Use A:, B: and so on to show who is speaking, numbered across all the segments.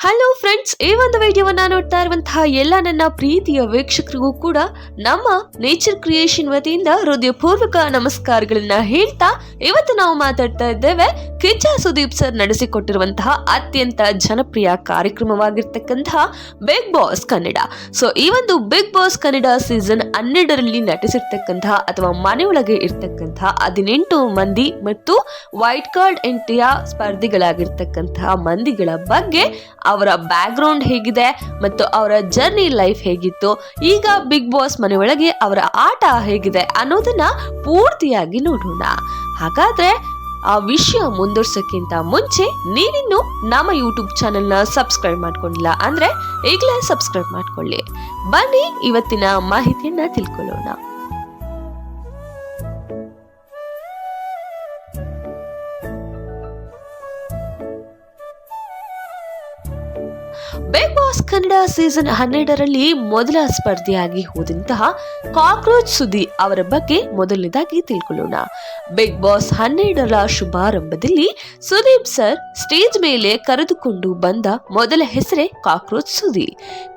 A: Hello friends ಈ ಒಂದು ವಿಡಿಯೋವನ್ನ ನೋಡ್ತಾ ಇರುವಂತಹ ಎಲ್ಲ ನನ್ನ ಪ್ರೀತಿಯ ವೀಕ್ಷಕರಿಗೂ ಕೂಡ ನಮ್ಮ ನೇಚರ್ ಕ್ರಿಯೇಷನ್ ವತಿಯಿಂದ ಹೃದಯಪೂರ್ವಕ ನಮಸ್ಕಾರಗಳನ್ನ ಹೇಳ್ತಾ ಇವತ್ತು ನಾವು ಮಾತಾಡ್ತಾ ಇದ್ದೇವೆ. ಕಿಚ್ಚ ಸುದೀಪ್ ಸರ್ ನಡೆಸಿಕೊಟ್ಟಿರುವಂತಹ ಅತ್ಯಂತ ಜನಪ್ರಿಯ ಕಾರ್ಯಕ್ರಮವಾಗಿರ್ತಕ್ಕಂತಹ ಬಿಗ್ ಬಾಸ್ ಕನ್ನಡ. ಸೊ ಈ ಒಂದು ಬಿಗ್ ಬಾಸ್ ಕನ್ನಡ ಸೀಸನ್ ಹನ್ನೆರಡರಲ್ಲಿ ನಟಿಸಿರ್ತಕ್ಕಂತಹ ಅಥವಾ ಮನೆಯೊಳಗೆ ಇರ್ತಕ್ಕಂತಹ ಹದಿನೆಂಟು ಮಂದಿ ಮತ್ತು ವೈಟ್ ಕಾರ್ಡ್ ಎಂಟ್ರಿಯ ಸ್ಪರ್ಧಿಗಳಾಗಿರ್ತಕ್ಕಂತಹ ಮಂದಿಗಳ ಬಗ್ಗೆ ಅವರ ಬ್ಯಾಕ್ಗ್ರೌಂಡ್ ಹೇಗಿದೆ ಮತ್ತು ಅವರ ಜರ್ನಿ ಲೈಫ್ ಹೇಗಿತ್ತು, ಈಗ ಬಿಗ್ ಬಾಸ್ ಮನೆಯೊಳಗೆ ಅವರ ಆಟ ಹೇಗಿದೆ ಅನ್ನೋದನ್ನ ಪೂರ್ತಿಯಾಗಿ ನೋಡೋಣ. ಹಾಗಾದ್ರೆ ಆ ವಿಷಯ ಮುಂದುವರ್ಸೋಕ್ಕಿಂತ ಮುಂಚೆ ನೀವಿನ್ನು ನಮ್ಮ ಯೂಟ್ಯೂಬ್ ಚಾನೆಲ್ನ ಸಬ್ಸ್ಕ್ರೈಬ್ ಮಾಡ್ಕೊಂಡಿಲ್ಲ ಅಂದ್ರೆ ಈಗಲೇ ಸಬ್ಸ್ಕ್ರೈಬ್ ಮಾಡ್ಕೊಳ್ಳಿ. ಬನ್ನಿ ಇವತ್ತಿನ ಮಾಹಿತಿಯನ್ನ ತಿಳ್ಕೊಳ್ಳೋಣ. ಬಿಗ್ ಬಾಸ್ ಕನ್ನಡ ಸೀಸನ್ ಹನ್ನೆರಡರಲ್ಲಿ ಮೊದಲ ಸ್ಪರ್ಧಿಯಾಗಿ ಹೋದಂತಹ ಕಾಕ್ರೋಚ್ ಸುದಿ ಅವರ ಬಗ್ಗೆ ಮೊದಲನೇದಾಗಿ ತಿಳ್ಕೊಳ್ಳೋಣ. ಬಿಗ್ ಬಾಸ್ ಹನ್ನೆರಡರ ಶುಭಾರಂಭದಲ್ಲಿ ಸುದೀಪ್ ಸರ್ ಸ್ಟೇಜ್ ಮೇಲೆ ಕರೆದುಕೊಂಡು ಬಂದ ಮೊದಲ ಹೆಸರೇ ಕಾಕ್ರೋಚ್ ಸುದಿ.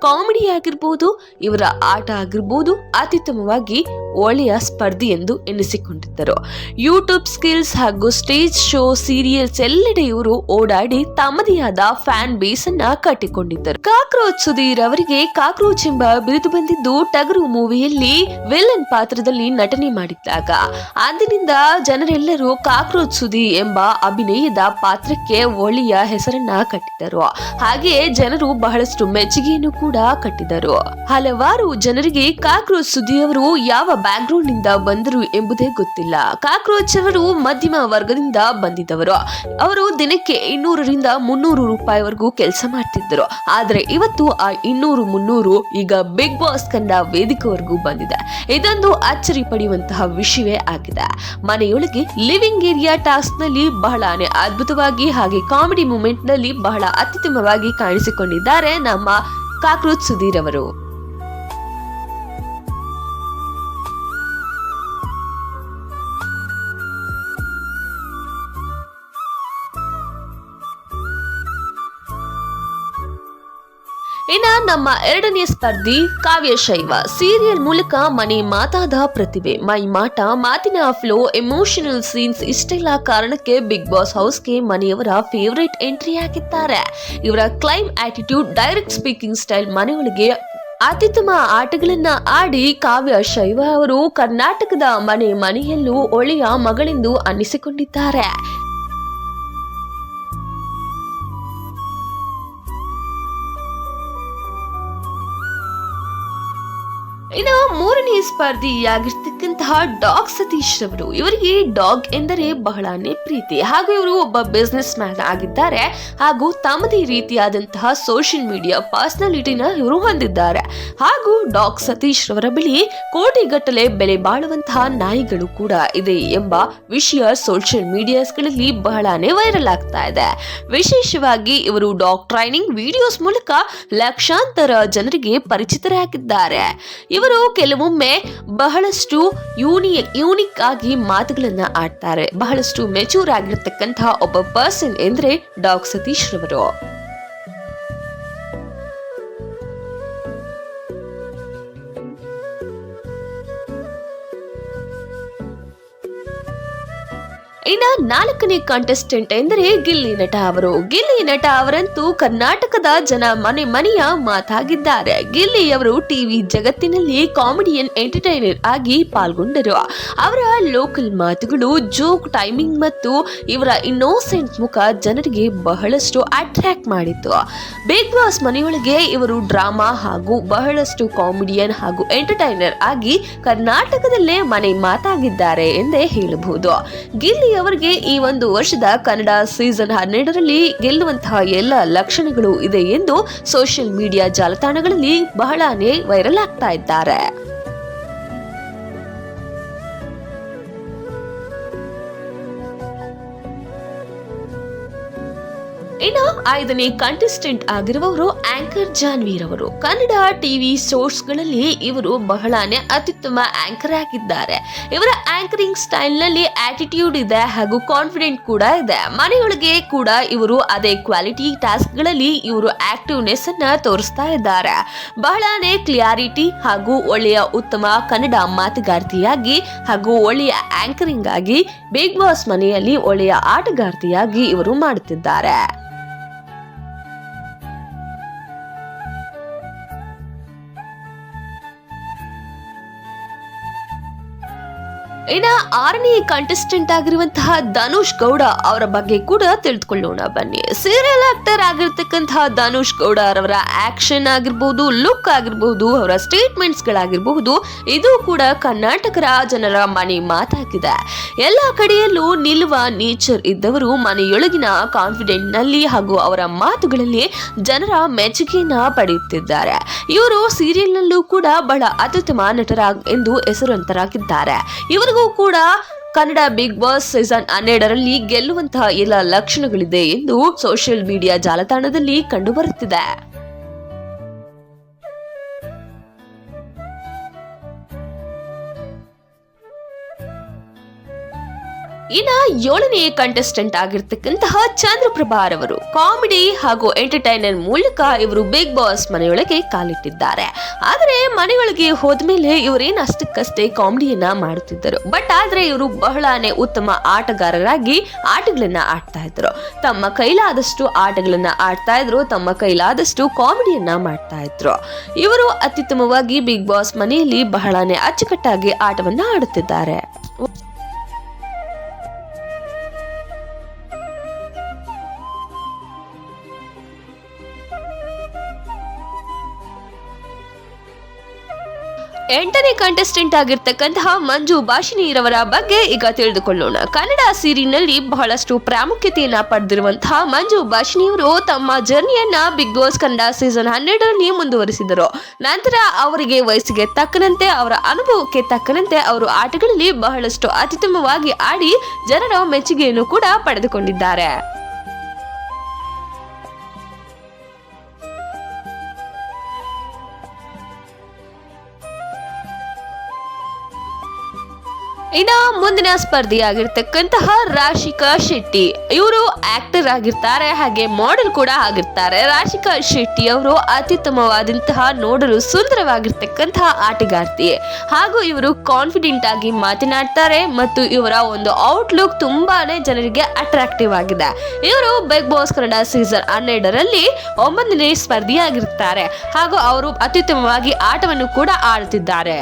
A: ಕಾಮಿಡಿ ಆಗಿರ್ಬೋದು ಇವರ ಆಟ ಆಗಿರ್ಬೋದು, ಅತ್ಯುತ್ತಮವಾಗಿ ಒಳ್ಳೆಯ ಸ್ಪರ್ಧಿ ಎಂದು ಎನಿಸಿಕೊಂಡಿದ್ದರು. ಯೂಟ್ಯೂಬ್ ಸ್ಕಿಲ್ಸ್ ಹಾಗೂ ಸ್ಟೇಜ್ ಶೋ ಸೀರಿಯಲ್ಸ್ ಎಲ್ಲೆಡೆ ಇವರು ಓಡಾಡಿ ತಮ್ಮದೇ ಫ್ಯಾನ್ ಬೇಸ್ ಅನ್ನ ಕಟ್ಟಿಕೊಂಡಿದ್ದರು. ಕಾಕ್ರೋಚ್ ಸುಧೀರ್ ಅವರಿಗೆ ಕಾಕ್ರೋಚ್ ಎಂಬ ಬಿರುದು ಬಂದಿದ್ದು ಟಗರು ಮೂವಿಯಲ್ಲಿ ವಿಲನ್ ಪಾತ್ರದಲ್ಲಿ ನಟನೆ ಮಾಡಿದ್ದಾಗ. ಅಂದಿನಿಂದ ಜನರೆಲ್ಲರೂ ಕಾಕ್ರೋಚ್ ಸುದಿ ಎಂಬ ಅಭಿನಯದ ಪಾತ್ರಕ್ಕೆ ಒಳ್ಳೆಯ ಹೆಸರನ್ನ ಕಟ್ಟಿದರು ಹಾಗೆಯೇ ಜನರು ಬಹಳಷ್ಟು ಮೆಚ್ಚುಗೆಯನ್ನು ಕೂಡ ಕಟ್ಟಿದರು ಹಲವಾರು ಜನರಿಗೆ ಕಾಕ್ರೋಚ್ ಸುದ್ದಿಯವರು ಯಾವ ಬ್ಯಾಕ್ಗ್ರೌಂಡ್ನಿಂದ ಬಂದರು ಎಂಬುದೇ ಗೊತ್ತಿಲ್ಲ. ಕಾಕ್ರೋಚ್ ಅವರು ಮಧ್ಯಮ ವರ್ಗದಿಂದ ಬಂದಿದ್ದವರು. ಅವರು ದಿನಕ್ಕೆ ಇನ್ನೂರರಿಂದ ಮುನ್ನೂರು ರೂಪಾಯಿವರೆಗೂ ಕೆಲಸ ಮಾಡ್ತಿದ್ದರು. ಆದರೆ ಇವತ್ತು ಆ ಇನ್ನೂರು ಮುನ್ನೂರು ಈಗ ಬಿಗ್ ಬಾಸ್ ಕಂಡ ವೇದಿಕೆವರೆಗೂ ಬಂದಿದೆ. ಇದೊಂದು ಅಚ್ಚರಿ ಪಡೆಯುವಂತಹ ವಿಷಯವೇ ಆಗಿದೆ. ಮನೆಯೊಳಗೆ ಲಿವಿಂಗ್ ಏರಿಯಾ ಟಾಸ್ಕ್ನಲ್ಲಿ ಬಹಳನೇ ಅದ್ಭುತವಾಗಿ ಹಾಗೆ ಕಾಮಿಡಿ ಮೂಮೆಂಟ್ನಲ್ಲಿ ಬಹಳ ಅತ್ಯುತ್ತಮವಾಗಿ ಕಾಣಿಸಿಕೊಂಡಿದ್ದಾರೆ ನಮ್ಮ ಕಾಕ್ರೋಚ್ ಸುಧೀರ್ ಅವರು. ನಮ್ಮ ಎರಡನೇ ಸ್ಪರ್ಧಿ ಕಾವ್ಯ ಶೈವ ಸೀರಿಯಲ್ ಮೂಲಕ ಮನೆ ಮಾತಾದ ಪ್ರತಿಭೆ. ಮೈ ಮಾಟ, ಮಾತಿನ ಫ್ಲೋ ಎಮೋಷನಲ್ ಸೀನ್ಸ್ ಇಷ್ಟೆಲ್ಲ ಕಾರಣಕ್ಕೆ ಬಿಗ್ ಬಾಸ್ ಹೌಸ್ಗೆ ಮನೆಯವರ ಫೇವರೇಟ್ ಎಂಟ್ರಿ ಆಗಿದ್ದಾರೆ. ಇವರ claim attitude direct speaking style ಮನೆಯೊಳಗೆ ಅತ್ಯುತ್ತಮ ಆಟಗಳನ್ನ ಆಡಿ ಕಾವ್ಯ ಶೈವ ಅವರು ಕರ್ನಾಟಕದ ಮನೆ ಮನೆಯಲ್ಲೂ ಒಳ್ಳೆಯ ಮಗಳೆಂದು ಅನ್ನಿಸಿಕೊಂಡಿದ್ದಾರೆ. ಇನ್ನು ಮೂರನೇ ಡಾಗ್ ಸತೀಶ್ ರವರು, ಇವರಿಗೆ ಡಾಗ್ ಎಂದರೆ ಬಹಳನೇ ಪ್ರೀತಿ. ಹಾಗೂ ಇವರು ಒಬ್ಬ ಬಿಸ್ನೆಸ್ ಮ್ಯಾನ್ ಆಗಿದ್ದಾರೆ ಹಾಗೂ ತಮ್ಮದೇ ರೀತಿಯಾದಂತಹ ಸೋಷಿಯಲ್ ಮೀಡಿಯಾ ಪರ್ಸನಾಲಿಟಿನ ಇವರು ಹೊಂದಿದ್ದಾರೆ. ಹಾಗೂ ಡಾಗ್ ಸತೀಶ್ ರವರ ಬಳಿ ಕೋಟಿಗಟ್ಟಲೆ ಬೆಲೆ ಬಾಳುವಂತಹ ನಾಯಿಗಳು ಕೂಡ ಇದೆ ಎಂಬ ವಿಷಯ ಸೋಷಿಯಲ್ ಮೀಡಿಯಾಸ್ಗಳಲ್ಲಿ ಬಹಳನೇ ವೈರಲ್ ಆಗ್ತಾ ಇದೆ. ವಿಶೇಷವಾಗಿ ಇವರು ಡಾಗ್ ಟ್ರೈನಿಂಗ್ ವಿಡಿಯೋಸ್ ಮೂಲಕ ಲಕ್ಷಾಂತರ ಜನರಿಗೆ ಪರಿಚಿತರಾಗಿದ್ದಾರೆ. ಇವರು ಕೆಲವೊಮ್ಮೆ ಬಹಳಷ್ಟು ಯೂನಿ ಯೂನಿಕ್ ಆಗಿ ಮಾತುಗಳನ್ನ ಆಡ್ತಾರೆ. ಬಹಳಷ್ಟು ಮೆಚೂರ್ ಆಗಿರ್ತಕ್ಕಂತಹ ಒಬ್ಬ ಪರ್ಸನ್ ಎಂದ್ರೆ ಡಾಕ್ ಸತೀಶ್ ರವರು. ಇನ್ನ ನಾಲ್ಕನೇ ಕಾಂಟೆಸ್ಟೆಂಟ್ ಎಂದರೆ ಗಿಲ್ಲಿ ನಟ ಅವರು. ಗಿಲ್ಲಿ ನಟ ಅವರಂತೂ ಕರ್ನಾಟಕದ ಜನ ಮನೆ ಮನೆಯ ಮಾತಾಗಿದ್ದಾರೆ. ಗಿಲ್ಲಿ ಅವರು ಟಿವಿ ಜಗತ್ತಿನಲ್ಲಿ ಕಾಮಿಡಿಯನ್ ಎಂಟರ್ಟೈನರ್ ಆಗಿ ಪಾಲ್ಗೊಂಡರು. ಅವರ ಲೋಕಲ್ ಮಾತುಗಳು ಜೋಕ್ ಟೈಮಿಂಗ್ ಮತ್ತು ಇವರ ಇನ್ನೋಸೆಂಟ್ ಮುಖ ಜನರಿಗೆ ಬಹಳಷ್ಟು ಅಟ್ರಾಕ್ಟ್ ಮಾಡಿತ್ತು. ಬಿಗ್ ಬಾಸ್ ಮನೆಯೊಳಗೆ ಇವರು ಡ್ರಾಮಾ ಹಾಗೂ ಬಹಳಷ್ಟು ಕಾಮಿಡಿಯನ್ ಹಾಗೂ ಎಂಟರ್ಟೈನರ್ ಆಗಿ ಕರ್ನಾಟಕದಲ್ಲೇ ಮನೆ ಮಾತಾಗಿದ್ದಾರೆ ಎಂದೇ ಹೇಳಬಹುದು. ಗಿಲ್ಲಿ ಅವರಿಗೆ ಈ ಒಂದು ವರ್ಷದ ಕನ್ನಡ ಸೀಸನ್ ಹನ್ನೆರಡರಲ್ಲಿ ಗೆಲ್ಲುವಂತಹ ಎಲ್ಲ ಲಕ್ಷಣಗಳು ಇದೆ ಎಂದು ಸೋಷಿಯಲ್ ಮೀಡಿಯಾ ಜಾಲತಾಣಗಳಲ್ಲಿ ಬಹಳನೇ ವೈರಲ್ ಆಗ್ತಾ ಇದ್ದಾರೆ. ಇನ್ನು ಐದನೇ ಕಂಟೆಸ್ಟೆಂಟ್ ಆಗಿರುವವರು ಆಂಕರ್ ಜಾನ್ವೀರ್ ಅವರು. ಕನ್ನಡ ಟಿವಿ ಗಳಲ್ಲಿ ಇವರು ಬಹಳನೇ ಅತ್ಯುತ್ತಮ ಆಂಕರ್ ಆಗಿದ್ದಾರೆ. ಇವರ ಆಂಕರಿಂಗ್ ಸ್ಟೈಲ್ನಲ್ಲಿ ಆಟಿಟ್ಯೂಡ್ ಇದೆ ಹಾಗೂ ಕಾನ್ಫಿಡೆಂಟ್ ಕೂಡ ಇದೆ. ಮನೆಯೊಳಗೆ ಕೂಡ ಇವರು ಅದೇ ಕ್ವಾಲಿಟಿ ಟಾಸ್ಕ್ಗಳಲ್ಲಿ ಇವರು ಆಕ್ಟಿವ್ನೆಸ್ ಅನ್ನ ತೋರಿಸ್ತಾ ಇದ್ದಾರೆ. ಬಹಳನೇ ಕ್ಲಿಯಾರಿಟಿ ಹಾಗೂ ಒಳ್ಳೆಯ ಉತ್ತಮ ಕನ್ನಡ ಮಾತುಗಾರ್ತಿಯಾಗಿ ಹಾಗೂ ಒಳ್ಳೆಯ ಆಂಕರಿಂಗ್ ಆಗಿ ಬಿಗ್ ಬಾಸ್ ಮನೆಯಲ್ಲಿ ಒಳ್ಳೆಯ ಆಟಗಾರ್ತಿಯಾಗಿ ಇವರು ಮಾಡುತ್ತಿದ್ದಾರೆ. ಇನ್ನ ಆರನೇ ಕಂಟೆಸ್ಟೆಂಟ್ ಆಗಿರುವಂತಹ ಧನುಷ್ ಗೌಡ ಅವರ ಬಗ್ಗೆ ಕೂಡ ತಿಳಿದುಕೊಳ್ಳೋಣ. ಬನ್ನಿ. ಸೀರಿಯಲ್ ಆಕ್ಟರ್ ಆಗಿರ್ತಕ್ಕಂತಹ ಧನುಷ್ ಗೌಡ ಅವರ ಆಕ್ಷನ್ ಆಗಿರ್ಬಹುದು ಲುಕ್ ಆಗಿರಬಹುದು ಅವರ ಸ್ಟೇಟ್ಮೆಂಟ್ಸ್ ಗಳಾಗಿರಬಹುದು, ಇದು ಕೂಡ ಕರ್ನಾಟಕ ಜನರ ಮನೆ ಮಾತಾಗಿದೆ. ಎಲ್ಲ ಕಡೆಯಲ್ಲೂ ನಿಲ್ಲುವ ನೇಚರ್ ಇದ್ದವರು ಮನೆಯೊಳಗಿನ ಕಾನ್ಫಿಡೆಂಟ್ನಲ್ಲಿ ಹಾಗೂ ಅವರ ಮಾತುಗಳಲ್ಲಿ ಜನರ ಮೆಚ್ಚುಗೆಯನ್ನ ಪಡೆಯುತ್ತಿದ್ದಾರೆ. ಇವರು ಸೀರಿಯಲ್ ನಲ್ಲೂ ಕೂಡ ಬಹಳ ಅತ್ಯುತ್ತಮ ನಟರ ಎಂದು ಹೆಸರುವಂತರಾಗಿದ್ದಾರೆ ಇವರಿಗೂ ಕೂಡ ಕನ್ನಡ ಬಿಗ್ ಬಾಸ್ ಸೀಸನ್ ಹನ್ನೆರಡರಲ್ಲಿ ಗೆಲ್ಲುವಂತಹ ಎಲ್ಲ ಲಕ್ಷಣಗಳಿದೆ ಎಂದು ಸೋಷಿಯಲ್ ಮೀಡಿಯಾ ಜಾಲತಾಣದಲ್ಲಿ ಕಂಡುಬರುತ್ತಿದೆ. ಇನ್ನ ಏಳನೇ ಕಂಟೆಸ್ಟೆಂಟ್ ಆಗಿರ್ತಕ್ಕಂತಹ ಚಂದ್ರಪ್ರಭಾ ಅವರು ಕಾಮಿಡಿ ಹಾಗೂ ಎಂಟರ್ಟೈನರ್ ಮೂಲಕ ಇವರು ಬಿಗ್ ಬಾಸ್ ಮನೆಯೊಳಗೆ ಕಾಲಿಟ್ಟಿದ್ದಾರೆ. ಆದರೆ ಮನೆಯೊಳಗೆ ಹೋದ್ಮೇಲೆ ಇವರೇನು ಅಷ್ಟಕ್ಕಷ್ಟೇ ಕಾಮಿಡಿಯನ್ನ ಮಾಡುತ್ತಿದ್ದರು. ಬಟ್ ಆದ್ರೆ ಇವರು ಬಹಳನೇ ಉತ್ತಮ ಆಟಗಾರರಾಗಿ ಆಟಗಳನ್ನ ಆಡ್ತಾ ಇದ್ರು. ತಮ್ಮ ಕೈಲಾದಷ್ಟು ಆಟಗಳನ್ನ ಆಡ್ತಾ ಇದ್ರು, ತಮ್ಮ ಕೈಲಾದಷ್ಟು ಕಾಮಿಡಿಯನ್ನ ಮಾಡ್ತಾ ಇದ್ರು. ಇವರು ಅತ್ಯುತ್ತಮವಾಗಿ ಬಿಗ್ ಬಾಸ್ ಮನೆಯಲ್ಲಿ ಬಹಳನೇ ಅಚ್ಚುಕಟ್ಟಾಗಿ ಆಟವನ್ನ ಆಡುತ್ತಿದ್ದಾರೆ. ಎಂಟನೇ ಕಂಟೆಸ್ಟೆಂಟ್ ಆಗಿರ್ತಕ್ಕಂತಹ ಮಂಜು ಭಾಷಿಣಿರವರ ಬಗ್ಗೆ ಈಗ ತಿಳಿದುಕೊಳ್ಳೋಣ. ಕನ್ನಡ ಸೀರಿನಲ್ಲಿ ಬಹಳಷ್ಟು ಪ್ರಾಮುಖ್ಯತೆಯನ್ನ ಪಡೆದಿರುವಂತಹ ಮಂಜು ಭಾಷಿಣಿಯವರು ತಮ್ಮ ಜರ್ನಿಯನ್ನ ಬಿಗ್ ಬಾಸ್ ಕನ್ನಡ ಸೀಸನ್ ಹನ್ನೆರಡರಲ್ಲಿ ಮುಂದುವರಿಸಿದರು. ನಂತರ ಅವರಿಗೆ ವಯಸ್ಸಿಗೆ ತಕ್ಕನಂತೆ, ಅವರ ಅನುಭವಕ್ಕೆ ತಕ್ಕನಂತೆ ಅವರು ಆಟಗಳಲ್ಲಿ ಬಹಳಷ್ಟು ಅತ್ಯುತ್ತಮವಾಗಿ ಆಡಿ ಜನರ ಮೆಚ್ಚುಗೆಯನ್ನು ಕೂಡ ಪಡೆದುಕೊಂಡಿದ್ದಾರೆ. ಮುಂದಿನ ಸ್ಪರ್ಧಿಯಾಗಿರ್ತಕ್ಕಂತಹ ರಾಶಿಕಾ ಶೆಟ್ಟಿ. ಇವರು ಆಕ್ಟರ್ ಆಗಿರ್ತಾರೆ, ಹಾಗೆ ಮಾಡೆಲ್ ಕೂಡ ಆಗಿರ್ತಾರೆ. ರಾಶಿಕಾ ಶೆಟ್ಟಿ ಅವರು ಅತ್ಯುತ್ತಮವಾದಂತಹ, ನೋಡಲು ಸುಂದರವಾಗಿರ್ತಕ್ಕಂತಹ ಆಟಗಾರ್ತಿ. ಹಾಗೂ ಇವರು ಕಾನ್ಫಿಡೆಂಟ್ ಆಗಿ ಮಾತನಾಡ್ತಾರೆ ಮತ್ತು ಇವರ ಒಂದು ಔಟ್ಲುಕ್ ತುಂಬಾನೇ ಜನರಿಗೆ ಅಟ್ರಾಕ್ಟಿವ್ ಆಗಿದೆ. ಇವರು ಬಿಗ್ ಬಾಸ್ ಕನ್ನಡ ಸೀಸನ್ ಹನ್ನೆರಡರಲ್ಲಿ ಒಂಬತ್ತನೇ ಸ್ಪರ್ಧಿಯಾಗಿರ್ತಾರೆ. ಹಾಗೂ ಅವರು ಅತ್ಯುತ್ತಮವಾಗಿ ಆಟವನ್ನು ಕೂಡ ಆಡುತ್ತಿದ್ದಾರೆ.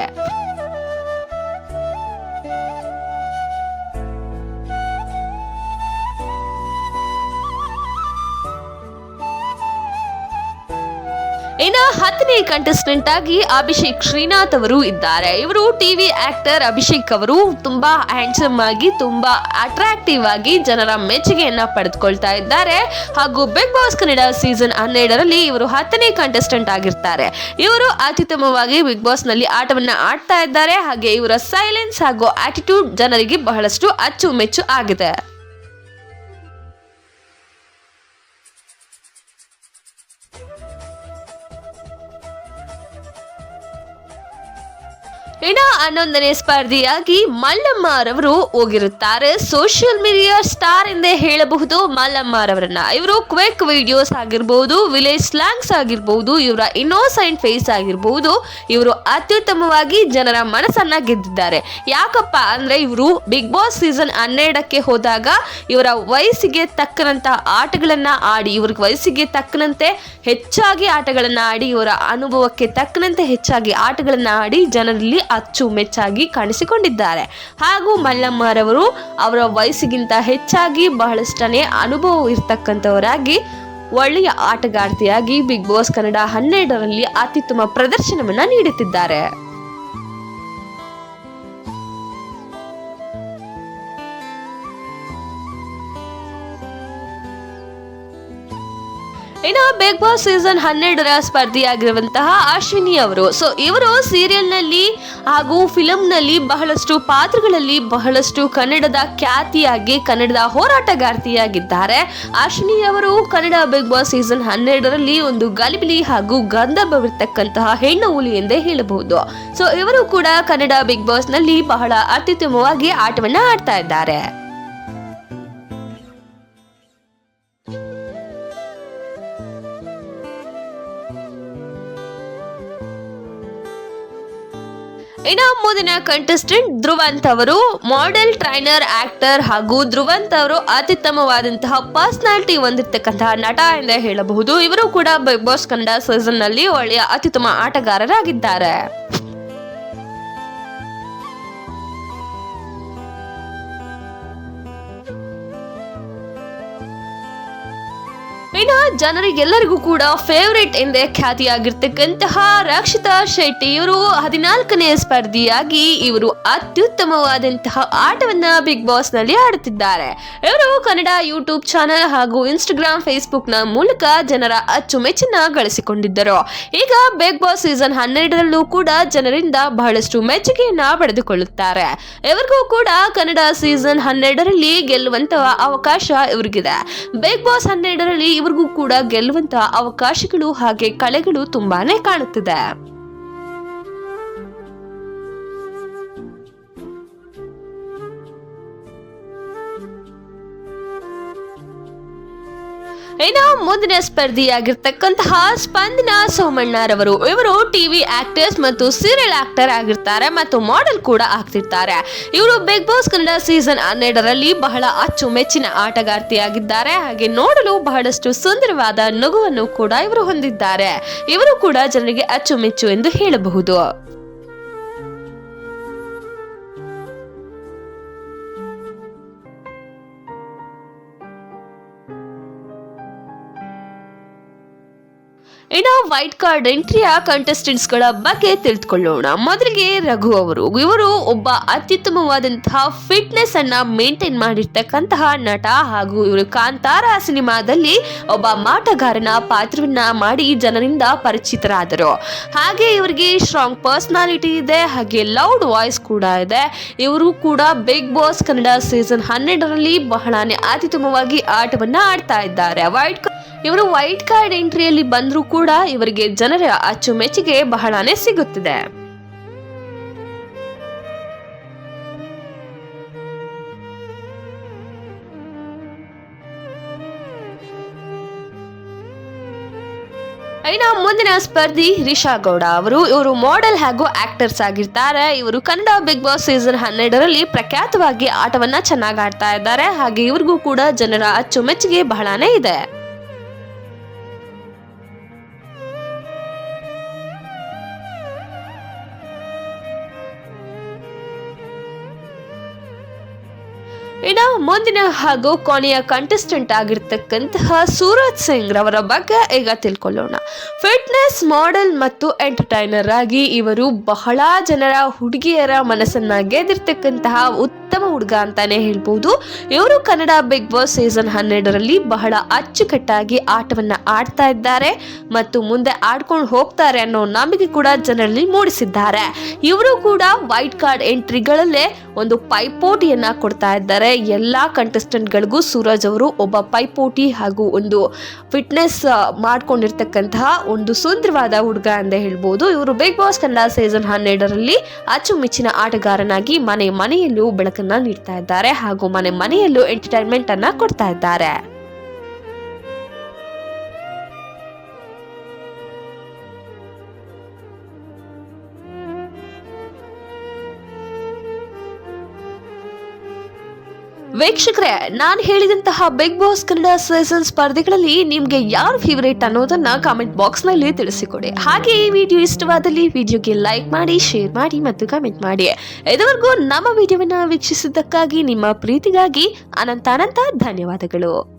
A: ಇನ್ನ ಹತ್ತನೇ ಕಂಟೆಸ್ಟೆಂಟ್ ಆಗಿ ಅಭಿಷೇಕ್ ಶ್ರೀನಾಥ್ ಅವರು ಇದ್ದಾರೆ. ಇವರು ಟಿವಿ ಆಕ್ಟರ್ ಅಭಿಷೇಕ್ ಅವರು ತುಂಬಾ ಹ್ಯಾಂಡ್ಸಮ್ ಆಗಿ, ತುಂಬಾ ಅಟ್ರಾಕ್ಟಿವ್ ಆಗಿ ಜನರ ಮೆಚ್ಚುಗೆಯನ್ನ ಪಡೆದುಕೊಳ್ತಾ ಇದ್ದಾರೆ. ಹಾಗೂ ಬಿಗ್ ಬಾಸ್ ಕನ್ನಡ ಸೀಸನ್ ಹನ್ನೆರಡರಲ್ಲಿ ಇವರು ಹತ್ತನೇ ಕಂಟೆಸ್ಟೆಂಟ್ ಆಗಿರ್ತಾರೆ. ಇವರು ಅತ್ಯುತ್ತಮವಾಗಿ ಬಿಗ್ ಬಾಸ್ನಲ್ಲಿ ಆಟವನ್ನ ಆಡ್ತಾ ಇದ್ದಾರೆ. ಹಾಗೆ ಇವರ ಸೈಲೆನ್ಸ್ ಹಾಗೂ ಆಟಿಟ್ಯೂಡ್ ಜನರಿಗೆ ಬಹಳಷ್ಟು ಅಚ್ಚುಮೆಚ್ಚು ಆಗಿದೆ. ಇನ್ನ ಹನ್ನೊಂದನೇ ಸ್ಪರ್ಧಿಯಾಗಿ ಮಲ್ಲಮ್ಮರವರು ಹೋಗಿರುತ್ತಾರೆ. ಸೋಷಿಯಲ್ ಮೀಡಿಯಾ ಸ್ಟಾರ್ ಎಂದೇ ಹೇಳಬಹುದು ಮಲ್ಲಮ್ಮರವರನ್ನ ಇವರು ಕ್ವಿಕ್ ವಿಡಿಯೋಸ್ ಆಗಿರ್ಬೋದು ವಿಲೇಜ್ ಸ್ಲಾಂಗ್ಸ್ ಆಗಿರ್ಬೋದು, ಇವರ ಇನ್ನೋಸೆಂಟ್ ಫೇಸ್ ಆಗಿರ್ಬೋದು, ಇವರು ಅತ್ಯುತ್ತಮವಾಗಿ ಜನರ ಮನಸ್ಸನ್ನ ಗೆದ್ದಿದ್ದಾರೆ. ಯಾಕಪ್ಪ ಅಂದ್ರೆ ಇವರು ಬಿಗ್ ಬಾಸ್ ಸೀಸನ್ ಹನ್ನೆರಡಕ್ಕೆ ಹೋದಾಗ ಇವರ ವಯಸ್ಸಿಗೆ ತಕ್ಕನಂತ ಆಟಗಳನ್ನ ಆಡಿ, ಇವ್ರ ವಯಸ್ಸಿಗೆ ತಕ್ಕನಂತೆ ಹೆಚ್ಚಾಗಿ ಆಟಗಳನ್ನ ಆಡಿ, ಇವರ ಅನುಭವಕ್ಕೆ ತಕ್ಕನಂತೆ ಹೆಚ್ಚಾಗಿ ಆಟಗಳನ್ನ ಆಡಿ ಜನರಲ್ಲಿ ಅಚ್ಚುಮೆಚ್ಚಾಗಿ ಕಾಣಿಸಿಕೊಂಡಿದ್ದಾರೆ. ಹಾಗೂ ಮಲ್ಲಮ್ಮರವರು ಅವರ ವಯಸ್ಸಿಗಿಂತ ಹೆಚ್ಚಾಗಿ ಬಹಳಷ್ಟನೇ ಅನುಭವ ಇರತಕ್ಕಂಥವರಾಗಿ, ಒಳ್ಳೆಯ ಆಟಗಾರ್ತಿಯಾಗಿ ಬಿಗ್ ಬಾಸ್ ಕನ್ನಡ ಹನ್ನೆರಡರಲ್ಲಿ ಅತ್ಯುತ್ತಮ ಪ್ರದರ್ಶನವನ್ನು ನೀಡುತ್ತಿದ್ದಾರೆ. ಇನ್ನು ಬಿಗ್ ಬಾಸ್ ಸೀಸನ್ ಹನ್ನೆರಡರ ಸ್ಪರ್ಧಿಯಾಗಿರುವಂತಹ ಅಶ್ವಿನಿ ಅವರು. ಸೊ ಇವರು ಸೀರಿಯಲ್ನಲ್ಲಿ ಹಾಗೂ ಫಿಲಂ ನಲ್ಲಿ ಬಹಳಷ್ಟು ಪಾತ್ರಗಳಲ್ಲಿ ಬಹಳಷ್ಟು ಕನ್ನಡದ ಖ್ಯಾತಿಯಾಗಿ, ಕನ್ನಡದ ಹೋರಾಟಗಾರ್ತಿಯಾಗಿದ್ದಾರೆ. ಅಶ್ವಿನಿ ಅವರು ಕನ್ನಡ ಬಿಗ್ ಬಾಸ್ ಸೀಸನ್ ಹನ್ನೆರಡರಲ್ಲಿ ಒಂದು ಗಲಿಬಿಲಿ ಹಾಗೂ ಗಂಧರ್ಭವಿರ್ತಕ್ಕಂತಹ ಹೆಣ್ಣು ಹುಲಿ ಎಂದೇ ಹೇಳಬಹುದು. ಸೊ ಇವರು ಕೂಡ ಕನ್ನಡ ಬಿಗ್ ಬಾಸ್ನಲ್ಲಿ ಬಹಳ ಅತ್ಯುತ್ತಮವಾಗಿ ಆಟವನ್ನ ಆಡ್ತಾ ಇದ್ದಾರೆ. ಇನ್ನು ಮುಂದಿನ ಕಂಟೆಸ್ಟೆಂಟ್ ಧ್ರುವಂತ್ ಅವರು ಮಾಡೆಲ್ ಟ್ರೈನರ್ ಆಕ್ಟರ್ ಹಾಗೂ ಧ್ರುವಂತ್ ಅವರು ಅತ್ಯುತ್ತಮವಾದಂತಹ ಪರ್ಸನಾಲಿಟಿ ಹೊಂದಿರತಕ್ಕಂತಹ ನಟ ಎಂದೇ ಹೇಳಬಹುದು. ಇವರು ಕೂಡ ಬಿಗ್ ಬಾಸ್ ಕನ್ನಡ ಸೀಸನ್ನಲ್ಲಿ ಒಳ್ಳೆಯ ಅತ್ಯುತ್ತಮ ಆಟಗಾರರಾಗಿದ್ದಾರೆ. ಇನ್ನು ಜನರಿಗೆಲ್ಲರಿಗೂ ಕೂಡ ಫೇವರೇಟ್ ಎಂದೇ ಖ್ಯಾತಿಯಾಗಿರ್ತಕ್ಕಂತಹ ರಕ್ಷಿತಾ ಶೆಟ್ಟಿ ಇವರು ಹದಿನಾಲ್ಕನೇ ಸ್ಪರ್ಧಿಯಾಗಿ ಇವರು ಅತ್ಯುತ್ತಮವಾದಂತಹ ಆಟವನ್ನ ಬಿಗ್ ಬಾಸ್ನಲ್ಲಿ ಆಡುತ್ತಿದ್ದಾರೆ. ಇವರು ಕನ್ನಡ ಯೂಟ್ಯೂಬ್ ಚಾನೆಲ್ ಹಾಗೂ ಇನ್ಸ್ಟಾಗ್ರಾಮ್ ಫೇಸ್ಬುಕ್ನ ಮೂಲಕ ಜನರ ಅಚ್ಚುಮೆಚ್ಚಿನ ಗಳಿಸಿಕೊಂಡಿದ್ದರು. ಈಗ ಬಿಗ್ ಬಾಸ್ ಸೀಸನ್ ಹನ್ನೆರಡರಲ್ಲೂ ಕೂಡ ಜನರಿಂದ ಬಹಳಷ್ಟು ಮೆಚ್ಚುಗೆಯನ್ನ ಪಡೆದುಕೊಳ್ಳುತ್ತಾರೆ. ಇವರಿಗೂ ಕೂಡ ಕನ್ನಡ ಸೀಸನ್ ಹನ್ನೆರಡರಲ್ಲಿ ಗೆಲ್ಲುವಂತಹ ಅವಕಾಶ ಇವರಿಗಿದೆ. ಬಿಗ್ ಬಾಸ್ ಹನ್ನೆರಡರಲ್ಲಿ ಇವ್ರಿಗೂ ಕೂಡ ಗೆಲ್ಲುವಂತ ಅವಕಾಶಗಳು ಹಾಗೆ ಕಳೆಗಳು ತುಂಬಾನೇ ಕಾಣುತ್ತಿದೆ. ಇನ್ನು ಮುಂದಿನ ಸ್ಪರ್ಧಿಯಾಗಿರ್ತಕ್ಕಂತಹ ಸ್ಪಂದನ ಸೋಮಣ್ಣರವರು. ಇವರು ಟಿವಿ ಆಕ್ಟರ್ಸ್ ಮತ್ತು ಸೀರಿಯಲ್ ಆಕ್ಟರ್ ಆಗಿರ್ತಾರೆ ಮತ್ತು ಮಾಡೆಲ್ ಕೂಡ ಆಗ್ತಿರ್ತಾರೆ ಇವರು ಬಿಗ್ ಬಾಸ್ ಕನ್ನಡ ಸೀಸನ್ ಹನ್ನೆರಡರಲ್ಲಿ ಬಹಳ ಅಚ್ಚುಮೆಚ್ಚಿನ ಆಟಗಾರ್ತಿಯಾಗಿದ್ದಾರೆ. ಹಾಗೆ ನೋಡಲು ಬಹಳಷ್ಟು ಸುಂದರವಾದ ನಗುವನ್ನು ಕೂಡ ಇವರು ಹೊಂದಿದ್ದಾರೆ. ಇವರು ಕೂಡ ಜನರಿಗೆ ಅಚ್ಚುಮೆಚ್ಚು ಎಂದು ಹೇಳಬಹುದು. ವೈಟ್ ಕಾರ್ಡ್ ಎಂಟ್ರಿಯ ಕಂಟೆಸ್ಟೆಂಟ್ಸ್ಗಳ ಬಗ್ಗೆ ತಿಳಿದುಕೊಳ್ಳೋಣ. ಮೊದಲಿಗೆ ರಘು ಅವರು. ಇವರು ಒಬ್ಬ ಅತ್ಯುತ್ತಮವಾದಂತಹ ಫಿಟ್ನೆಸ್ ಅನ್ನ ಮೇಂಟೈನ್ ಮಾಡಿರ್ತಕ್ಕಂತಹ ನಟ ಹಾಗೂ ಇವರು ಕಾಂತಾರ ಸಿನಿಮಾದಲ್ಲಿ ಒಬ್ಬ ಮಾಟಗಾರನ ಪಾತ್ರವನ್ನ ಮಾಡಿ ಜನರಿಂದ ಪರಿಚಿತರಾದರು. ಹಾಗೆ ಇವರಿಗೆ ಸ್ಟ್ರಾಂಗ್ ಪರ್ಸನಾಲಿಟಿ ಇದೆ, ಹಾಗೆ ಲೌಡ್ ವಾಯ್ಸ್ ಕೂಡ ಇದೆ. ಇವರು ಕೂಡ ಬಿಗ್ ಬಾಸ್ ಕನ್ನಡ ಸೀಸನ್ ಹನ್ನೆರಡರಲ್ಲಿ ಬಹಳನೇ ಅತ್ಯುತ್ತಮವಾಗಿ ಆಟವನ್ನ ಆಡ್ತಾ ಇದ್ದಾರೆ. ವೈಟ್ ಇವರು ವೈಟ್ ಕಾರ್ಡ್ ಎಂಟ್ರಿಯಲ್ಲಿ ಬಂದರೂ ಕೂಡ ಇವರಿಗೆ ಜನರ ಅಚ್ಚುಮೆಚ್ಚುಗೆ ಬಹಳನೇ ಸಿಗುತ್ತಿದೆ. ಇನ್ನು ಮುಂದಿನ ಸ್ಪರ್ಧಿ ರಿಷಾ ಗೌಡ ಅವರು. ಇವರು ಮಾಡೆಲ್ ಹಾಗೂ ಆಕ್ಟರ್ಸ್ ಆಗಿರ್ತಾರೆ. ಇವರು ಕನ್ನಡ ಬಿಗ್ ಬಾಸ್ ಸೀಸನ್ ಹನ್ನೆರಡರಲ್ಲಿ ಪ್ರಖ್ಯಾತವಾಗಿ ಆಟವನ್ನ ಚೆನ್ನಾಗಿ ಆಡ್ತಾ ಇದ್ದಾರೆ. ಹಾಗೆ ಇವ್ರಿಗೂ ಕೂಡ ಜನರ ಅಚ್ಚುಮೆಚ್ಚುಗೆ ಬಹಳನೇ ಇದೆ. ಇನ್ನು ಮುಂದಿನ ಹಾಗೂ ಕೊನೆಯ ಕಂಟೆಸ್ಟೆಂಟ್ ಆಗಿರ್ತಕ್ಕಂತಹ ಸೂರಜ್ ಸಿಂಗ್ ರವರ ಬಗ್ಗೆ ಈಗ ತಿಳ್ಕೊಳ್ಳೋಣ. ಫಿಟ್ನೆಸ್ ಮಾಡೆಲ್ ಮತ್ತು ಎಂಟರ್ಟೈನರ್ ಆಗಿ ಇವರು ಬಹಳ ಜನರ ಹುಡುಗಿಯರ ಮನಸ್ಸನ್ನ ಗೆದ್ದಿರ್ತಕ್ಕಂತಹ ಉತ್ತಮ ಹುಡುಗ ಅಂತಾನೆ ಹೇಳ್ಬೋದು. ಇವರು ಕನ್ನಡ ಬಿಗ್ ಬಾಸ್ ಸೀಸನ್ ಹನ್ನೆರಡರಲ್ಲಿ ಬಹಳ ಅಚ್ಚುಕಟ್ಟಾಗಿ ಆಟವನ್ನ ಆಡ್ತಾ ಇದ್ದಾರೆ ಮತ್ತು ಮುಂದೆ ಆಡ್ಕೊಂಡು ಹೋಗ್ತಾರೆ ಅನ್ನೋ ನಂಬಿಕೆ ಕೂಡ ಜನರಲ್ಲಿ ಮೂಡಿಸಿದ್ದಾರೆ. ಇವರು ಕೂಡ ವೈಟ್ ಕಾರ್ಡ್ ಎಂಟ್ರಿಗಳಲ್ಲೇ ಒಂದು ಪೈಪೋಟಿಯನ್ನ ಕೊಡ್ತಾ ಇದ್ದಾರೆ. ಎಲ್ಲಾ ಕಂಟೆಸ್ಟೆಂಟ್ಗಳಿಗೂ ಸೂರಜ್ ಅವರು ಒಬ್ಬ ಪೈಪೋಟಿ ಹಾಗೂ ಒಂದು ಫಿಟ್ನೆಸ್ ಮಾಡ್ಕೊಂಡಿರ್ತಕ್ಕಂತಹ ಒಂದು ಸುಂದರವಾದ ಹುಡುಗ ಅಂತ ಹೇಳ್ಬೋದು. ಇವರು ಬಿಗ್ ಬಾಸ್ ಕನ್ನಡ ಸೀಸನ್ ಹನ್ನೆರಡರಲ್ಲಿ ಅಚ್ಚುಮೆಚ್ಚಿನ ಆಟಗಾರನಾಗಿ ಮನೆ ಮನೆಯಲ್ಲೂ ಬೆಳಕನ್ನ ನೀಡ್ತಾ ಇದ್ದಾರೆ ಹಾಗೂ ಮನೆ ಮನೆಯಲ್ಲೂ ಎಂಟರ್ಟೈನ್ಮೆಂಟ್ ಅನ್ನ ಕೊಡ್ತಾ ಇದ್ದಾರೆ. ವೀಕ್ಷಕರೇ, ನಾನು ಹೇಳಿದಂತಹ ಬಿಗ್ ಬಾಸ್ ಕನ್ನಡ ಸೀಸನ್ ಸ್ಪರ್ಧೆಗಳಲ್ಲಿ ನಿಮ್ಗೆ ಯಾರು ಫೇವರೇಟ್ ಅನ್ನೋದನ್ನ ಕಾಮೆಂಟ್ ಬಾಕ್ಸ್ನಲ್ಲಿ ತಿಳಿಸಿಕೊಡಿ. ಹಾಗೆ ಈ ವಿಡಿಯೋ ಇಷ್ಟವಾದಲ್ಲಿ ವಿಡಿಯೋಗೆ ಲೈಕ್ ಮಾಡಿ ಶೇರ್ ಮಾಡಿ ಮತ್ತು ಕಮೆಂಟ್ ಮಾಡಿ. ಇದುವರೆಗೂ ನಮ್ಮ ವಿಡಿಯೋವನ್ನ ವೀಕ್ಷಿಸಿದ್ದಕ್ಕಾಗಿ ನಿಮ್ಮ ಪ್ರೀತಿಗಾಗಿ ಅನಂತ ಅನಂತ ಧನ್ಯವಾದಗಳು.